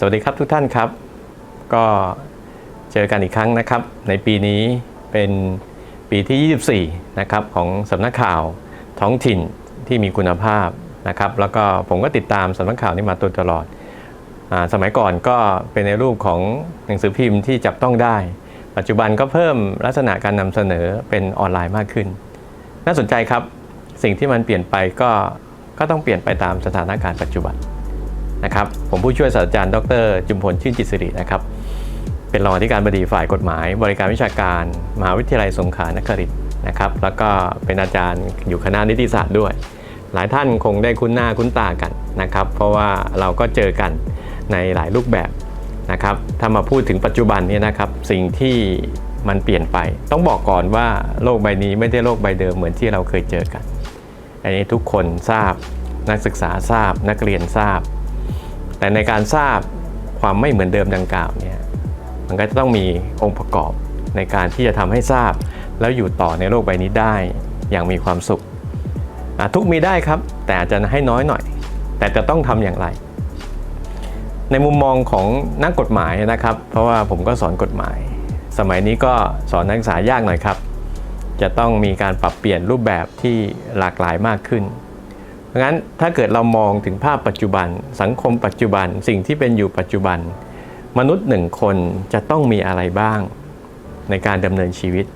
สวัสดีครับทุกท่านครับ ก็เจอกันอีกครั้งนะครับ ในปีนี้เป็นปีที่ 24 นะครับของสำนักข่าวท้องถิ่นที่มีคุณภาพนะครับ แล้วก็ผมก็ติดตามสำนักข่าวนี้มาโดตลอดอสมัยก่อนก็เป็นในรูปของหนังสือพิมพ์ที่จับต้องได้ ปัจจุบันก็เพิ่มลักษณะการนำเสนอเป็นออนไลน์มากขึ้น น่าสนใจครับสิ่งที่มันเปลี่ยนไปก็ก็ต้องเปลี่ยนไปตามสถานการณ์ปัจจุบัน นะครับ ผมผู้ช่วยศาสตราจารย์ดร จุมพลชื่นจิตสิรินะครับ เป็นรองอธิการบดีฝ่ายกฎหมาย บริการวิชาการ มหาวิทยาลัยสงขลานครินทร์นะครับ แล้วก็เป็นอาจารย์อยู่คณะนิติศาสตร์ด้วย หลายท่านคงได้คุ้นหน้าคุ้นตากันนะครับ เพราะว่าเราก็เจอกันในหลายรูปแบบนะครับ ถ้ามาพูดถึงปัจจุบันนี้นะครับสิ่งที่มันเปลี่ยนไป ต้องบอกก่อนว่าโลกใบนี้ไม่ได้โลกใบเดิมเหมือนที่เราเคยเจอกัน อันนี้ทุกคนทราบ นักศึกษาทราบ นักเรียนทราบ แต่ในการทราบความไม่เหมือนเดิมดังกล่าวเนี่ยมันก็จะต้องมีองค์ประกอบในการที่จะทำให้ทราบ แล้วอยู่ต่อในโลกใบนี้ได้อย่างมีความสุข ทุกมีได้ครับ แต่อาจจะให้น้อยหน่อย แต่จะต้องทำอย่างไร ในมุมมองของนักกฎหมายนะครับ เพราะว่าผมก็สอนกฎหมาย สมัยนี้ก็สอนนักศึกษายากหน่อยครับ จะต้องมีการปรับเปลี่ยนรูปแบบที่หลากหลายมากขึ้น เพราะงั้นถ้าเกิดเรามองถึงภาพปัจจุบัน สังคมปัจจุบันสิ่งที่เป็นอยู่ปัจจุบัน มนุษย์หนึ่งคนจะต้องมีอะไรบ้างในการดำเนินชีวิต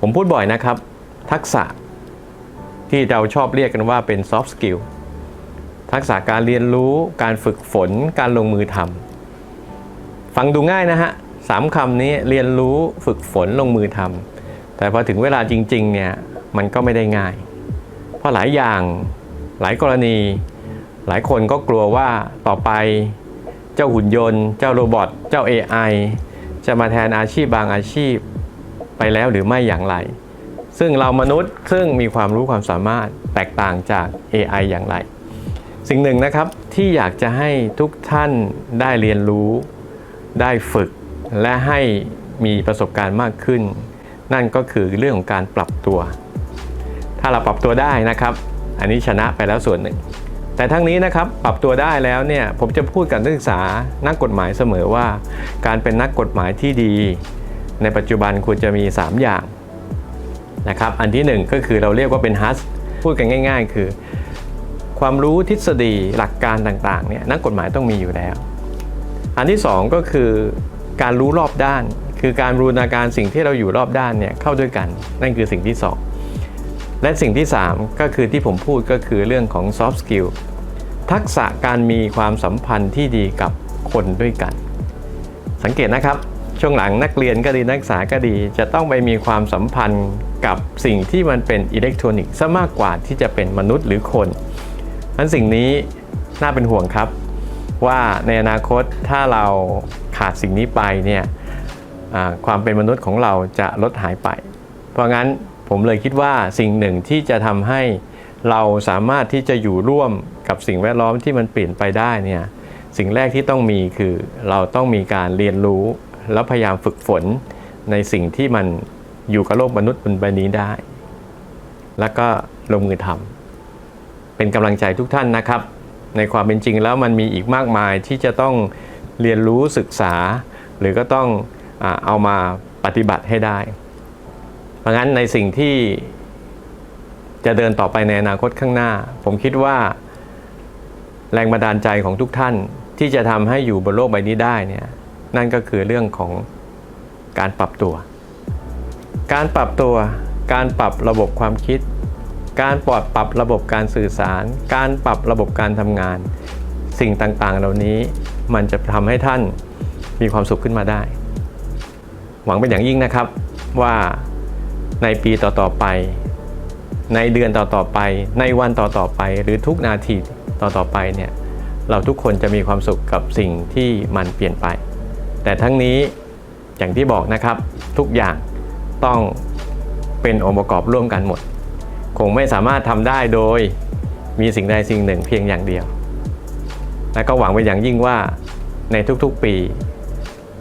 ผมพูดบ่อยนะครับ ทักษะที่เราชอบเรียกกันว่าเป็น soft skill ทักษะการเรียนรู้การฝึกฝนการลงมือทำฟังดูง่ายนะฮะสามคำนี้เรียนรู้ฝึกฝนลงมือทำแต่พอถึงเวลาจริงๆเนี่ยมันก็ไม่ได้ง่าย เพราะหลายอย่าง หลายกรณี หลายคนก็กลัวว่าต่อไป เจ้าหุ่นยนต์ เจ้าโรบอทเจ้า AI จะมาแทนอาชีพบางอาชีพไปแล้วหรือไม่อย่างไร ซึ่งเรามนุษย์ซึ่งมีความรู้ความสามารถแตกต่างจาก AI อย่างไร สิ่งหนึ่งนะครับที่อยากจะให้ทุกท่านได้เรียนรู้ ได้ฝึก และให้มีประสบการณ์มากขึ้น นั่นก็คือเรื่องของการปรับตัว ถ้าเราปรับตัวได้นะครับ อันนี้ชนะไปแล้วส่วนหนึ่ง แต่ทั้งนี้นะครับปรับตัวได้แล้วเนี่ยผมจะพูดกับนักศึกษานักกฎหมายเสมอว่า การเป็นนักกฎหมายที่ดี ในปัจจุบันควรจะมี 3 อย่างนะครับอันที่ 1 ก็คือเราเรียกว่าเป็นฮัสพูดกันง่าย ๆ คือ ความรู้ทฤษฎีหลักการต่างๆเนี่ยนักกฎหมายต้องมีอยู่แล้ว อันที่ 2 ก็คือการรู้รอบด้าน คือการบูรณาการสิ่งที่เราอยู่รอบด้านเนี่ยเข้าด้วยกัน นั่นคือสิ่งที่ 2 และสิ่งที่ 3 ก็คือที่ผมพูดก็คือเรื่องของ soft skill ทักษะการมีความสัมพันธ์ที่ดีกับคนด้วยกัน สังเกตนะครับ ช่วงหลังนักเรียนก็ดีนักศึกษาก็ดี จะต้องไปมีความสัมพันธ์กับสิ่งที่มันเป็นอิเล็กทรอนิกส์ซะมากกว่าที่จะเป็นมนุษย์หรือคนนั้นสิ่งนี้น่าเป็นห่วงครับ ว่าในอนาคตถ้าเราขาดสิ่งนี้ไปเนี่ยความเป็นมนุษย์ของเราจะลดหายไป เพราะงั้น ผมเลยคิดว่าสิ่งหนึ่งที่จะทำให้เราสามารถที่จะอยู่ร่วมกับสิ่งแวดล้อมที่มันเปลี่ยนไปได้เนี่ยสิ่งแรกที่ต้องมีคือเราต้องมีการเรียนรู้ แล้วพยายามฝึกฝนในสิ่งที่มันอยู่กับโลกมนุษย์บนใบนี้ได้ แล้วก็ลงมือทำเป็นกำลังใจทุกท่านนะครับ ในความเป็นจริงแล้วมันมีอีกมากมายที่จะต้องเรียนรู้ศึกษา หรือก็ต้องอเอามาปฏิบัติให้ได้ เพราะงั้นในสิ่งที่จะเดินต่อไปในอนาคตข้างหน้า ผมคิดว่า แรงบันดาลใจของทุกท่านที่จะทำให้อยู่บนโลกใบนี้ได้เนี่ยนั่นก็คือเรื่องของการปรับตัว การปรับตัว การปรับระบบความคิด การปลอดปรับระบบการสื่อสาร การปรับระบบการทำงาน สิ่งต่างๆ เหล่านี้มันจะทำให้ท่านมีความสุขขึ้นมาได้ หวังเป็นอย่างยิ่งนะครับว่า ในปีต่อๆไป ในเดือนต่อๆไป ในวันต่อๆไป หรือทุกนาทีต่อๆไปเนี่ยเราทุกคนจะมีความสุขกับสิ่งที่มันเปลี่ยนไป แต่ทั้งนี้อย่างที่บอกนะครับทุกอย่างต้องเป็นองค์ประกอบร่วมกันหมด คงไม่สามารถทำได้โดยมีสิ่งใดสิ่งหนึ่งเพียงอย่างเดียว และก็หวังเป็นอย่างยิ่งว่าในทุกๆปี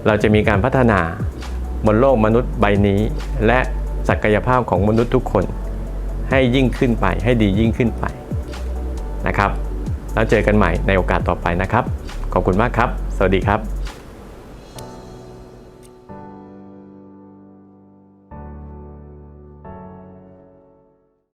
เราจะมีการพัฒนาบนโลกมนุษย์ใบนี้ และ ศักยภาพของมนุษย์ทุกคน ให้ยิ่งขึ้นไปให้ดียิ่งขึ้นไปนะครับ แล้วเจอกันใหม่ในโอกาสต่อไปนะครับ ขอบคุณมากครับ สวัสดีครับ